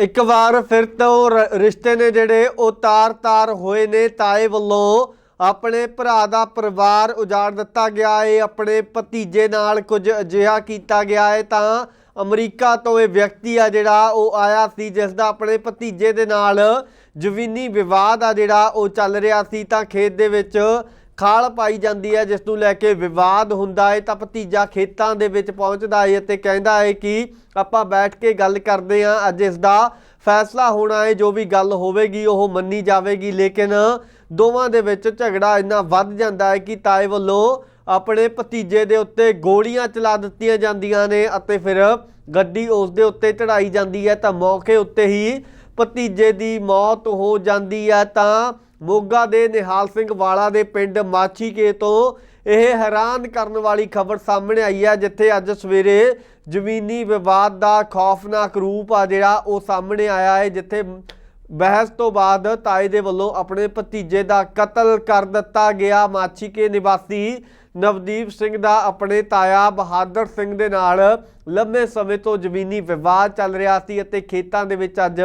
ਇੱਕ ਵਾਰ ਫਿਰ ਤੋਂ ਰ- ਰਿਸ਼ਤੇ ਨੇ ਜਿਹੜੇ ਉਹ ਤਾਰ-ਤਾਰ ਹੋਏ ਨੇ ਤਾਏ ਵੱਲੋਂ। ਆਪਣੇ ਭਰਾ ਦਾ ਪਰਿਵਾਰ ਉਜਾੜ ਦਿੱਤਾ ਗਿਆ ਏ, ਆਪਣੇ ਭਤੀਜੇ ਨਾਲ ਕੁਝ ਅਜਿਹਾ ਕੀਤਾ ਗਿਆ ਹੈ ਤਾਂ ਅਮਰੀਕਾ ਤੋਂ ਇਹ ਵਿਅਕਤੀ ਆ ਜਿਹੜਾ ਉਹ ਆਇਆ ਸੀ, ਜਿਸ ਦਾ ਆਪਣੇ ਭਤੀਜੇ ਦੇ ਨਾਲ ਜ਼ਮੀਨੀ ਵਿਵਾਦ ਆ ਜਿਹੜਾ ਉਹ ਚੱਲ ਰਿਹਾ ਸੀ ਤਾਂ ਖੇਤ ਦੇ ਵਿੱਚ ਖਾਲ ਪਾਈ ਜਾਂਦੀ ਹੈ, ਜਿਸ ਨੂੰ ਲੈ ਕੇ ਵਿਵਾਦ ਹੁੰਦਾ ਹੈ। ਤਾਂ ਭਤੀਜਾ ਖੇਤਾਂ ਦੇ ਵਿੱਚ ਪਹੁੰਚਦਾ ਹੈ ਅਤੇ ਕਹਿੰਦਾ ਹੈ ਕਿ ਆਪਾਂ ਬੈਠ ਕੇ ਗੱਲ ਕਰਦੇ ਹਾਂ। ਅੱਜ ਇਸ ਦਾ ਫੈਸਲਾ ਹੋਣਾ ਹੈ, ਜੋ ਵੀ ਗੱਲ ਹੋਵੇਗੀ ਉਹ ਮੰਨੀ ਜਾਵੇਗੀ। ਲੇਕਿਨ ਦੋਵਾਂ ਦੇ ਵਿੱਚ ਝਗੜਾ ਇੰਨਾ ਵੱਧ ਜਾਂਦਾ ਹੈ ਕਿ ਤਾਏ ਵੱਲੋਂ ਆਪਣੇ ਭਤੀਜੇ ਦੇ ਉੱਤੇ ਗੋਲੀਆਂ ਚਲਾ ਦਿੱਤੀਆਂ ਜਾਂਦੀਆਂ ਨੇ ਅਤੇ ਫਿਰ ਗੱਡੀ ਉਸ ਦੇ ਉੱਤੇ ਚੜਾਈ ਜਾਂਦੀ ਹੈ। ਤਾਂ ਮੌਕੇ ਉੱਤੇ ਹੀ ਭਤੀਜੇ ਦੀ ਮੌਤ ਹੋ ਜਾਂਦੀ ਹੈ। ਤਾਂ ਮੋਗਾ ਦੇ ਨਿਹਾਲ ਸਿੰਘ ਵਾਲਾ ਦੇ ਪਿੰਡ ਮਾਛੀਕੇ ਤੋਂ ਇਹ ਹੈਰਾਨ ਕਰਨ ਵਾਲੀ ਖਬਰ ਸਾਹਮਣੇ ਆਈ ਹੈ, ਜਿੱਥੇ ਅੱਜ ਸਵੇਰੇ ਜ਼ਮੀਨੀ ਵਿਵਾਦ ਦਾ ਖੌਫਨਾਕ ਰੂਪ ਆ ਜਿਹੜਾ ਉਹ ਸਾਹਮਣੇ ਆਇਆ ਹੈ, ਜਿੱਥੇ ਬਹਿਸ ਤੋਂ ਬਾਅਦ ਤਾਏ ਦੇ ਵੱਲੋਂ ਆਪਣੇ ਭਤੀਜੇ ਦਾ ਕਤਲ ਕਰ ਦਿੱਤਾ ਗਿਆ। ਮਾਛੀਕੇ ਨਿਵਾਸੀ ਨਵਦੀਪ ਸਿੰਘ ਦਾ ਆਪਣੇ ਤਾਇਆ ਬਹਾਦਰ ਸਿੰਘ ਦੇ ਨਾਲ ਲੰਮੇ ਸਮੇਂ ਤੋਂ ਜ਼ਮੀਨੀ ਵਿਵਾਦ ਚੱਲ ਰਿਹਾ ਸੀ ਅਤੇ ਖੇਤਾਂ ਦੇ ਵਿੱਚ ਅੱਜ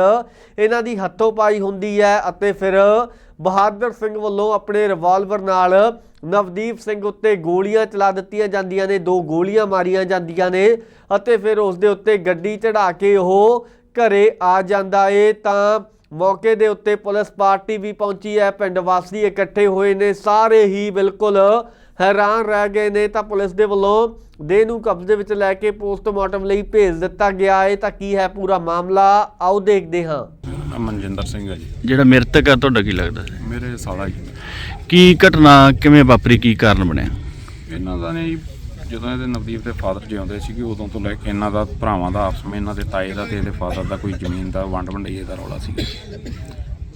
ਇਹਨਾਂ ਦੀ ਹੱਥੋਂ ਪਾਈ ਹੁੰਦੀ ਹੈ ਅਤੇ ਫਿਰ ਬਹਾਦਰ ਸਿੰਘ ਵੱਲੋਂ ਆਪਣੇ ਰਿਵਾਲਵਰ ਨਾਲ ਨਵਦੀਪ ਸਿੰਘ ਉੱਤੇ ਗੋਲੀਆਂ ਚਲਾ ਦਿੱਤੀਆਂ ਜਾਂਦੀਆਂ ਨੇ, ਦੋ ਗੋਲੀਆਂ ਮਾਰੀਆਂ ਜਾਂਦੀਆਂ ਨੇ ਅਤੇ ਫਿਰ ਉਸ ਦੇ ਉੱਤੇ ਗੱਡੀ ਚੜਾ ਕੇ ਉਹ ਘਰੇ ਆ ਜਾਂਦਾ ਏ। ਤਾਂ ਮੌਕੇ ਦੇ ਉੱਤੇ ਪੁਲਿਸ ਪਾਰਟੀ ਵੀ ਪਹੁੰਚੀ ਹੈ, ਪਿੰਡ ਵਾਸੀ ਇਕੱਠੇ ਹੋਏ ਨੇ, ਸਾਰੇ ਹੀ ਬਿਲਕੁਲ ਹੈਰਾਨ ਰਹਿ ਗਏ ਨੇ ਤਾਂ ਪੁਲਿਸ ਦੇ ਵੱਲੋਂ ਦੇਹ ਨੂੰ ਕਬਜ਼ੇ ਵਿੱਚ ਲੈ ਕੇ ਪੋਸਟਮਾਰਟਮ ਲਈ ਭੇਜ ਦਿੱਤਾ ਗਿਆ ਹੈ ਤਾਂ ਕੀ ਹੈ ਪੂਰਾ ਮਾਮਲਾ? ਆਓ ਦੇਖਦੇ ਹਾਂ। ਮਨਜਿੰਦਰ ਸਿੰਘ ਹੈ ਜੀ। ਜਿਹੜਾ ਮ੍ਰਿਤਕ ਆ ਤੁਹਾਡਾ ਕੀ ਲੱਗਦਾ ਸੀ ਮੇਰੇ ਸਾਲਾ ਜੀ। ਕੀ ਘਟਨਾ ਕਿਵੇਂ ਵਾਪਰੀ? ਕੀ ਕਾਰਨ ਬਣਿਆ? ਇਹਨਾਂ ਦਾ ਨੇ ਜੀ ਜਦੋਂ ਇਹਦੇ ਨਵਦੀਪ ਦੇ ਫਾਦਰ ਜਿਉਂਦੇ ਸੀਗੇ ਉਦੋਂ ਤੋਂ ਲੈ ਕੇ ਇਹਨਾਂ ਦਾ ਭਰਾਵਾਂ ਦਾ ਆਪਸ ਵਿੱਚ ਇਹਨਾਂ ਦੇ ਤਾਏ ਦਾ ਤੇ ਇਹਦੇ ਫਾਦਰ ਦਾ ਕੋਈ ਜ਼ਮੀਨ ਦਾ ਵੰਡ ਵੰਡਈਏ ਦਾ ਰੌਲਾ ਸੀਗਾ।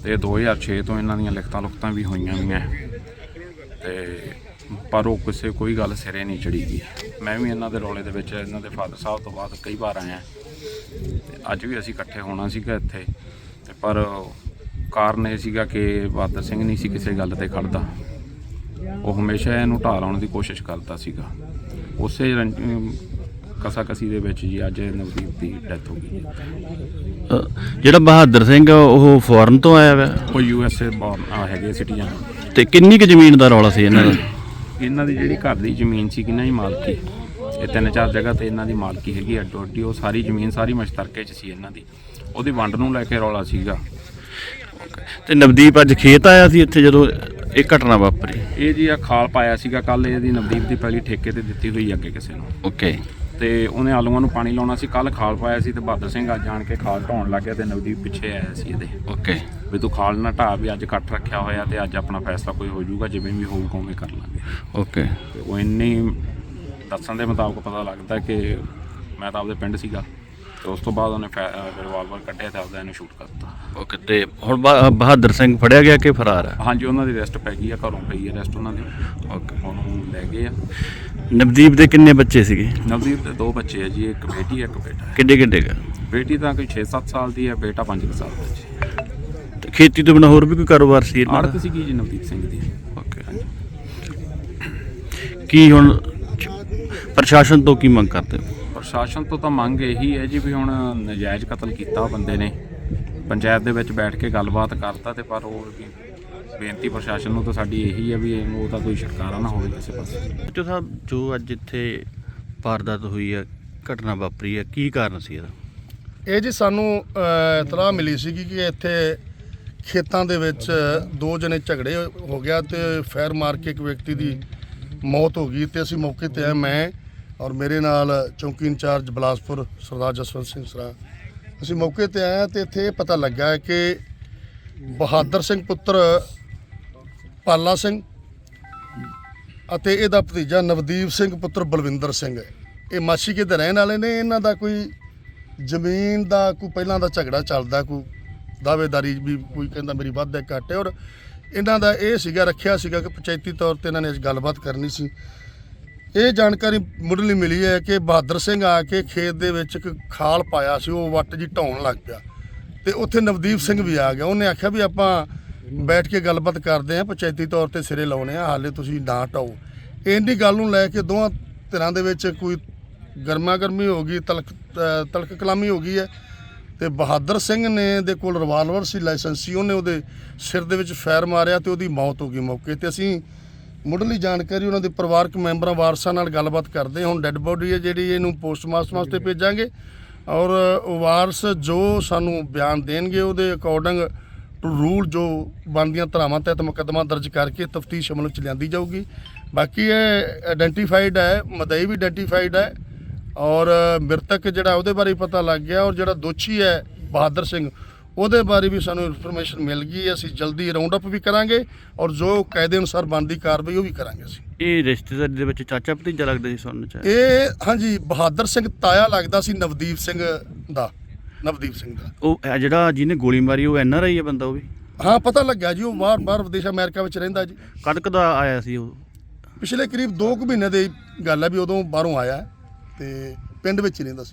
ਤੇ 2006 ਤੋਂ ਇਹਨਾਂ ਦੀਆਂ ਲਿਖਤਾਂ ਲੁਖਤਾਂ ਵੀ ਹੋਈਆਂ ਤੇ ਪਰ ਉਹ ਕਿਸੇ ਕੋਈ ਗੱਲ ਸਿਰੇ ਨਹੀਂ ਚੜੀ ਗਈ ਮੈਂ ਵੀ ਇਹਨਾਂ ਦੇ ਰੌਲੇ ਦੇ ਵਿੱਚ ਇਹਨਾਂ ਦੇ ਫਾਦਰ ਸਾਹਿਬ ਤੋਂ ਬਾਅਦ ਕਈ ਵਾਰ ਆਇਆ। ਤੇ ਅੱਜ ਵੀ ਅਸੀਂ ਇਕੱਠੇ ਹੋਣਾ ਸੀਗਾ ਇੱਥੇ। ਤੇ ਪਰ ਕਾਰਨ ਇਹ ਸੀਗਾ ਕਿ ਬਹਾਦਰ ਸਿੰਘ ਨਹੀਂ ਸੀ ਕਿਸੇ ਗੱਲ ਤੇ ਖੜਦਾ। ਉਹ ਹਮੇਸ਼ਾ ਇਹਨੂੰ ਢਾਹ ਲਾਉਣ ਦੀ ਕੋਸ਼ਿਸ਼ ਕਰਦਾ ਸੀਗਾ। ਉਸੇ ਕਸਾ ਕਸੀ ਦੇ ਵਿੱਚ ਜੀ ਅੱਜ ਨਵਦੀਪ ਦੀ ਡੈਥ ਹੋ ਗਈ। ਜਿਹੜਾ ਬਹਾਦਰ ਸਿੰਘ ਉਹ ਫੋਰਨ ਤੋਂ ਆਇਆ ਵਾ? ਉਹ ਯੂ ਐਸ ਏ ਆ ਹੈਗੇ ਸਿਟੀਜ਼ਨ ਤੇ ਕਿੰਨੀ ਕੁ ਜ਼ਮੀਨ ਦਾ ਰੌਲਾ ਸੀ ਇਹਨਾਂ ਦਾ? ਇਹਨਾਂ ਦੀ ਜਿਹੜੀ ਘਰ ਦੀ ਜ਼ਮੀਨ ਸੀ ਕਿੰਨਾ ਹੀ ਮਾਲਕੀ। ਇਹ ਤਿੰਨ ਚਾਰ ਜਗ੍ਹਾ ਤੇ ਇਹਨਾਂ ਦੀ ਮਾਲਕੀ ਹੈਗੀ ਅੱਡੋ ਅੱਡੀ ਉਹ ਸਾਰੀ ਜ਼ਮੀਨ ਸਾਰੀ ਮਸ਼ਤਰਕੇ 'ਚ ਸੀ ਇਹਨਾਂ ਦੀ। ਉਹਦੀ ਵੰਡ ਨੂੰ ਲੈ ਕੇ ਰੌਲਾ ਸੀਗਾ। ਤੇ ਨਵਦੀਪ ਅੱਜ ਖੇਤ ਆਇਆ ਸੀ ਇੱਥੇ ਜਦੋਂ ਇਹ ਘਟਨਾ ਵਾਪਰੀ? ਇਹ ਜੀ ਆ ਖਾਲ ਪਾਇਆ ਸੀਗਾ ਕੱਲ ਇਹਦੀ ਨਵਦੀਪ ਦੀ ਪਹਿਲੀ ਠੇਕੇ ਤੇ ਦਿੱਤੀ ਹੋਈ ਅੱਗੇ ਕਿਸੇ ਨੂੰ। ਓਕੇ। ਤੇ ਉਹਨੇ ਆਲੂਆਂ ਨੂੰ ਪਾਣੀ ਲਾਉਣਾ ਸੀ ਕੱਲ ਖਾਲ ਪਾਇਆ ਸੀ ਤੇ ਬਹਾਦਰ ਸਿੰਘ ਅੱਜ ਜਾਣ ਕੇ ਖਾਲ ਢਾਉਣ ਲੱਗ ਗਿਆ ਤੇ ਨਵਦੀਪ ਪਿੱਛੇ ਆਇਆ ਸੀ ਇਹਦੇ। ਓਕੇ। ਵੀ ਤੂੰ ਖਾਲ ਨਾ ਢਾਹ ਵੀ ਅੱਜ ਇਕੱਠ ਰੱਖਿਆ ਹੋਇਆ ਤੇ ਅੱਜ ਆਪਣਾ ਫੈਸਲਾ ਕੋਈ ਹੋ ਜਾਊਗਾ ਜਿਵੇਂ ਵੀ ਹੋਊਗਾ ਉਵੇਂ ਕਰ ਲਾਂਗੇ। ਓਕੇ। ਤੇ ਉਹ ਇੰਨੀ ਦੱਸਣ ਦੇ ਮੁਤਾਬਕ ਪਤਾ ਲੱਗਦਾ ਕਿ ਮੈਂ ਤਾਂ ਆਪਦੇ ਪਿੰਡ ਸੀਗਾ ਤੇ ਉਸ ਤੋਂ ਬਾਅਦ ਉਹਨੇ ਰਿਵਾਲਵਰ ਕੱਢਿਆ ਤੇ ਆਪਦਾ ਇਹਨੂੰ ਸ਼ੂਟ ਕਰਤਾ। ਓਕੇ ਤੇ ਹੁਣ ਬਹਾ- ਬਹਾਦਰ ਸਿੰਘ ਫੜਿਆ ਗਿਆ ਕਿ ਫਰਾਰ ਆ ਹਾਂਜੀ ਉਹਨਾਂ ਦੀ ਰੈਸਟ ਪੈ ਗਈ ਆ ਘਰੋਂ ਪਈ ਆ ਰੈਸਟ ਉਹਨਾਂ ਦੀ। ਓਕੇ। ਉਹਨੂੰ ਲੈ ਗਏ ਆ। ਨਵਦੀਪ ਦੇ ਕਿੰਨੇ ਬੱਚੇ ਸੀਗੇ? ਨਵਦੀਪ ਦੇ ਦੋ ਬੱਚੇ ਆ ਜੀ ਇੱਕ ਬੇਟੀ ਇੱਕ ਬੇਟਾ। ਹੈ ਕਿੱਡੇ ਕਿੱਡੇ ਗਾ ਬੇਟੀ ਤਾਂ ਕੋਈ 6-7 ਸਾਲ ਦੀ ਹੈ ਬੇਟਾ 5 ਸਾਲ ਦਾ ਜੀ। ਤੇ ਖੇਤੀ ਤੋਂ ਬਿਨਾਂ ਹੋਰ ਵੀ ਕੋਈ ਕਾਰੋਬਾਰ ਸੀ ਇਹਨਾਂ ਆੜਤ ਦਾ ਸੀਗੀ ਜੀ ਨਵਦੀਪ ਸਿੰਘ ਦੀ। ਓਕੇ। ਕੀ ਹੁਣ ਪ੍ਰਸ਼ਾਸਨ ਤੋਂ ਕੀ ਮੰਗ ਕਰਦੇ ਹੋ? ਪ੍ਰਸ਼ਾਸਨ ਤੋਂ ਤਾਂ ਮੰਗ ਇਹੀ ਹੈ ਜੀ ਵੀ ਹੁਣ ਨਜਾਇਜ਼ ਕਤਲ ਕੀਤਾ ਬੰਦੇ ਨੇ। ਪੰਚਾਇਤ ਦੇ ਵਿੱਚ ਬੈਠ ਕੇ ਗੱਲਬਾਤ ਕਰਤਾ ਤੇ ਪਰ ਉਹ ਵੀ ਬੇਨਤੀ ਪ੍ਰਸ਼ਾਸਨ ਨੂੰ ਤਾਂ ਸਾਡੀ ਇਹੀ ਹੈ ਵੀ ਇਹਨੂੰ ਉਹਦਾ ਕੋਈ ਛੁਟਕਾਰਾ ਨਾ ਹੋਵੇ ਕਿਸੇ ਪਾਸੇ। ਜੋ ਸਾਹਿਬ ਜੋ ਅੱਜ ਇੱਥੇ ਵਾਰਦਾਤ ਹੋਈ ਹੈ ਘਟਨਾ ਵਾਪਰੀ ਹੈ ਕੀ ਕਾਰਨ ਸੀ ਇਹਦਾ? ਇਹ ਜੀ ਸਾਨੂੰ ਅ, ਇਤਲਾਹ ਮਿਲੀ ਸੀਗੀ ਕਿ ਇੱਥੇ ਖੇਤਾਂ ਦੇ ਵਿੱਚ ਦੋ ਜਣੇ ਝਗੜੇ ਹੋ ਗਿਆ ਤੇ ਫਾਇਰ ਮਾਰ ਕੇ ਇੱਕ ਵਿਅਕਤੀ ਦੀ ਮੌਤ ਹੋ ਗਈ ਤੇ ਅਸੀਂ ਮੌਕੇ ਤੇ ਆਏ, ਮੈਂ ਔਰ ਮੇਰੇ ਨਾਲ ਚੌਂਕੀ ਇੰਚਾਰਜ ਬਲਾਸਪੁਰ ਸਰਦਾਰ ਜਸਵੰਤ ਸਿੰਘ ਸਰਾ। ਅਸੀਂ ਮੌਕੇ ਤੇ ਆਏ ਹਾਂ ਤੇ ਇੱਥੇ ਇਹ ਪਤਾ ਲੱਗਾ ਕਿ ਬਹਾਦਰ ਸਿੰਘ ਪੁੱਤਰ ਪਾਲਾ ਸਿੰਘ ਅਤੇ ਇਹਦਾ ਭਤੀਜਾ ਨਵਦੀਪ ਸਿੰਘ ਪੁੱਤਰ ਬਲਵਿੰਦਰ ਸਿੰਘ ਇਹ ਮਾਛੀਕੇ ਦੇ ਰਹਿਣ ਵਾਲੇ ਨੇ, ਇਹਨਾਂ ਦਾ ਕੋਈ ਜ਼ਮੀਨ ਦਾ, ਕੋਈ ਪਹਿਲਾਂ ਦਾ ਝਗੜਾ ਚੱਲਦਾ, ਕੋਈ ਦਾਅਵੇਦਾਰੀ ਵੀ ਕੋਈ ਕਹਿੰਦਾ ਮੇਰੀ ਵੱਧ ਹੈ ਘੱਟ ਹੈ। ਔਰ ਇਹਨਾਂ ਦਾ ਇਹ ਸੀਗਾ ਰੱਖਿਆ ਸੀਗਾ ਕਿ ਪੰਚਾਇਤੀ ਤੌਰ ਤੇ ਇਹਨਾਂ ਨੇ ਅੱਜ ਗੱਲਬਾਤ ਕਰਨੀ ਸੀ। ਇਹ ਜਾਣਕਾਰੀ ਮੁੱਢਲੀ ਮਿਲੀ ਹੈ ਕਿ ਬਹਾਦਰ ਸਿੰਘ ਆ ਕੇ ਖੇਤ ਦੇ ਵਿੱਚ ਇੱਕ ਖਾਲ ਪਾਇਆ ਸੀ ਉਹ ਵੱਟ ਜੀ ਢਾਉਣ ਲੱਗ ਪਿਆ। ਤੇ ਉੱਥੇ ਨਵਦੀਪ ਸਿੰਘ ਵੀ ਆ ਗਿਆ। ਉਹਨੇ ਆਖਿਆ ਵੀ ਆਪਾਂ ਬੈਠ ਕੇ ਗੱਲਬਾਤ ਕਰਦੇ ਆਂ ਪੰਚਾਇਤੀ ਤੌਰ ਤੇ ਸਿਰੇ ਲਾਉਣੇ ਆ ਹਾਲੇ ਤੁਸੀਂ ਨਾ ਢਾਓ। ਇੰਨੀ ਗੱਲ ਨੂੰ ਲੈ ਕੇ ਦੋਵਾਂ ਧਿਰਾਂ ਦੇ ਵਿੱਚ ਕੋਈ ਗਰਮਾ ਗਰਮੀ ਹੋ ਗਈ ਤਲਕ ਅ, ਤਲਕ ਕਲਾਮੀ ਹੋ ਗਈ ਹੈ। ਤੇ ਬਹਾਦਰ ਸਿੰਘ ਨੇ ਦੇ ਕੋਲ ਰਿਵਾਲਵਰ ਸੀ ਲਾਇਸੈਂਸੀ ਉਹਨੇ ਉਹਦੇ ਸਿਰ ਦੇ ਵਿੱਚ ਫਾਇਰ ਮਾਰਿਆ ਤੇ ਉਹਦੀ ਮੌਤ ਹੋ ਗਈ ਮੌਕੇ ਤੇ। ਅਸੀਂ ਮੁੱਢਲੀ ਜਾਣਕਾਰੀ ਉਹਨਾਂ ਦੇ ਪਰਿਵਾਰਕ ਮੈਂਬਰਾਂ ਵਾਰਸਾਂ ਨਾਲ ਗੱਲਬਾਤ ਕਰਦੇ ਹੁਣ ਡੈੱਡ ਬੋਡੀ ਹੈ ਜਿਹੜੀ ਇਹਨੂੰ ਪੋਸਟਮਾਰਟਮ ਵਾਸਤੇ ਭੇਜਾਂਗੇ। ਔਰ ਵਾਰਸ ਜੋ ਸਾਨੂੰ ਬਿਆਨ ਦੇਣਗੇ ਉਹਦੇ ਅਕੋਰਡਿੰਗ ਟੂ ਰੂਲ ਜੋ ਬਣਦੀਆਂ ਧਾਰਾਵਾਂ ਤਹਿਤ ਮੁਕੱਦਮਾ ਦਰਜ ਕਰਕੇ ਤਫਤੀਸ਼ ਅਮਲ ਚ ਲਿਆਂਦੀ ਜਾਊਗੀ। ਬਾਕੀ ਇਹ ਆਇਡੈਂਟੀਫਾਈਡ ਹੈ ਮਦਈ ਵੀ ਆਇਡੈਂਟੀਫਾਈਡ ਹੈ। ਔਰ ਮ੍ਰਿਤਕ ਜਿਹੜਾ ਉਹਦੇ ਬਾਰੇ ਪਤਾ ਲੱਗ ਗਿਆ ਔਰ ਜਿਹੜਾ ਦੋਸ਼ੀ ਹੈ ਬਹਾਦਰ ਸਿੰਘ ਉਹਦੇ ਬਾਰੇ ਵੀ ਸਾਨੂੰ ਇਨਫੋਰਮੇਸ਼ਨ ਮਿਲ ਗਈ। ਅਸੀਂ ਜਲਦੀ ਰਾਉਂਡ ਅਪ ਵੀ ਕਰਾਂਗੇ ਔਰ ਜੋ ਕਾਇਦੇ ਅਨੁਸਾਰ ਬਣਦੀ ਕਾਰਵਾਈ ਉਹ ਵੀ ਕਰਾਂਗੇ ਅਸੀਂ। ਇਹ ਰਿਸ਼ਤੇਦਾਰੀ ਦੇ ਵਿੱਚ ਚਾਚਾ ਭਤੀਜਾ ਲੱਗਦਾ ਸੀ ਸੁਣਨ ਚ। ਇਹ ਹਾਂਜੀ ਬਹਾਦਰ ਸਿੰਘ ਤਾਇਆ ਲੱਗਦਾ ਸੀ ਨਵਦੀਪ ਸਿੰਘ ਦਾ ਨਵਦੀਪ ਸਿੰਘ ਦਾ। ਉਹ ਇਹ ਜਿਹੜਾ ਜਿਹਨੇ ਗੋਲੀ ਮਾਰੀ ਉਹ ਐਨ ਆਰ ਆਈ ਹੈ ਬੰਦਾ ਉਹ ਵੀ? ਹਾਂ ਪਤਾ ਲੱਗਿਆ ਜੀ ਉਹ ਬਾਹਰ ਬਾਹਰ ਵਿਦੇਸ਼ ਅਮਰੀਕਾ ਵਿੱਚ ਰਹਿੰਦਾ ਜੀ। ਕਦਕ ਦਾ ਆਇਆ ਸੀ ਉਹ। ਪਿਛਲੇ ਕਰੀਬ 2 ਕੁ ਮਹੀਨੇ ਦੀ ਗੱਲ ਹੈ ਵੀ ਉਦੋਂ ਬਾਹਰੋਂ ਆਇਆ। ਹੈ ਤੇ ਪਿੰਡ ਵਿੱਚ ਹੀ ਰਹਿੰਦਾ ਸੀ।